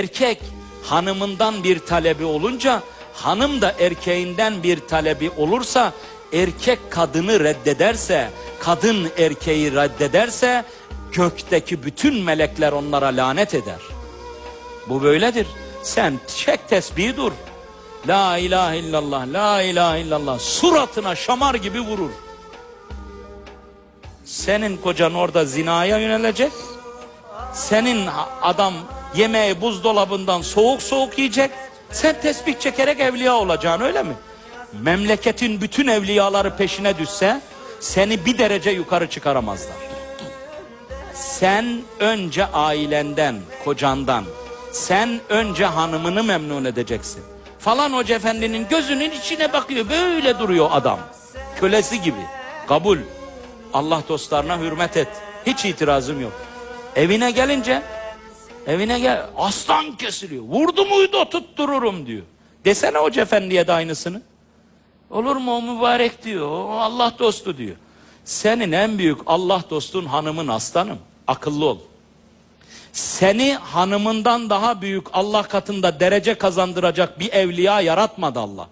Erkek hanımından bir talebi olunca hanım da erkeğinden bir talebi olursa erkek kadını reddederse kadın erkeği reddederse gökteki bütün melekler onlara lanet eder. Bu böyledir. Sen çek tesbihi dur. La ilahe illallah, la ilahe illallah. Suratına şamar gibi vurur. Senin kocan orada zinaya yönelecek. Senin adam yemeği buzdolabından soğuk soğuk yiyecek. Sen tesbih çekerek evliya olacaksın öyle mi? Memleketin bütün evliyaları peşine düşse seni bir derece yukarı çıkaramazlar. Sen önce ailenden, kocandan, sen önce hanımını memnun edeceksin. Falan hoca efendinin gözünün içine bakıyor. Böyle duruyor adam. Kölesi gibi. Kabul. Allah dostlarına hürmet et. Hiç itirazım yok. Evine gelince evine gel aslan kesiliyor. Vurdu muydu tuttururum diyor. Desene hoca efendiye de aynısını. Olur mu o mübarek diyor. O Allah dostu diyor. Senin en büyük Allah dostun hanımın aslanım. Akıllı ol. Seni hanımından daha büyük Allah katında derece kazandıracak bir evliya yaratmadı Allah.